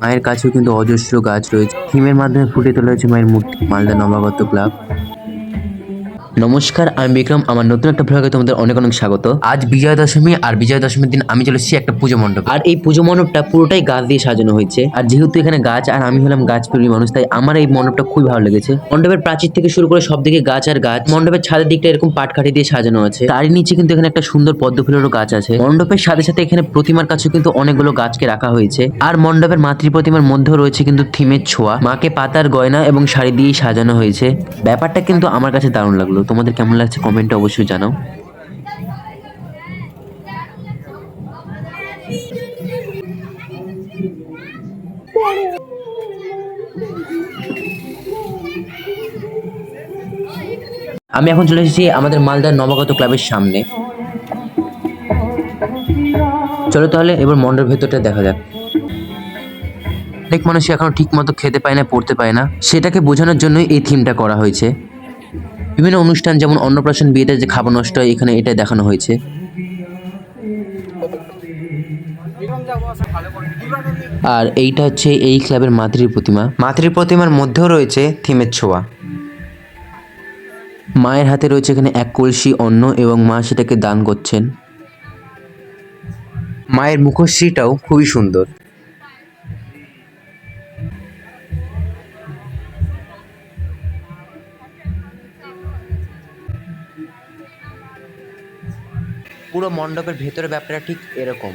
মায়ের কাছেও কিন্তু অজস্র গাছ রয়েছে। থিমের মাধ্যমে ফুটে তোলা হয়েছে মায়ের মূর্তি, মালদা নবাগত ক্লাব। নমস্কার, আমি বিক্রম, আমার নতুন একটা ভ্লগে তোমাদের অনেক অনেক স্বাগত। আজ বিজয়া দশমী আর বিজয়া দশমীর দিন আমি চলে এসেছি একটা পুজো মণ্ডপ। আর এই পুজো মণ্ডপটা পুরোটাই গাছ দিয়ে সাজানো হয়েছে। আর যেহেতু এখানে গাছ আর আমি হলাম গাছ প্রেমী মানুষ, তাই আমার এই মণ্ডপটা খুবই ভালো লেগেছে। মণ্ডপের প্রাচীর থেকে শুরু করে সব দিকে গাছ আর গাছ, মণ্ডপের ছাদের দিকটা এরকম পাটকাঠি দিয়ে সাজানো আছে। তারই নিচে কিন্তু এখানে একটা সুন্দর পদ্ম ফুলেরও গাছ আছে। মণ্ডপের সাথে সাথে এখানে প্রতিমার কাছে কিন্তু অনেকগুলো গাছকে রাখা হয়েছে। আর মণ্ডপের মাতৃ প্রতিমার মধ্যেও রয়েছে কিন্তু থিমের ছোঁয়া। মাকে পাতার গয়না এবং শাড়ি দিয়েই সাজানো হয়েছে। ব্যাপারটা কিন্তু আমার কাছে দারুণ লাগল। তোমাদের কেমন লাগছে কমেন্টে অবশ্যই জানাও। আমি এখন চলে এসেছি আমাদের মালদার নবাগত ক্লাবের সামনে। চলো তাহলে এবার মন্ডপের ভেতরটা দেখা যাক। অনেক মানুষ এখনও ঠিক মতো খেতে পায় না, পড়তে পায় না। সেটাকে বোঝানোর জন্যই এই থিমটা করা হয়েছে। বিভিন্ন অনুষ্ঠান, যেমন অন্নপ্রাশন, বিয়েতে যে খাবার নষ্ট হয়, এখানে এটা দেখানো হয়েছে। আর এইটা হচ্ছে এই ক্লাবের মাতৃ প্রতিমা। মাতৃ প্রতিমার মধ্যেও রয়েছে থিমের ছোঁয়া। মায়ের হাতে রয়েছে এখানে এক কলসি অন্ন এবং মা সেটাকে দান করছেন। মায়ের মুখশ্রীটাও খুবই সুন্দর। পুরো মণ্ডপের ভেতরে ব্যাপারটা ঠিক এরকম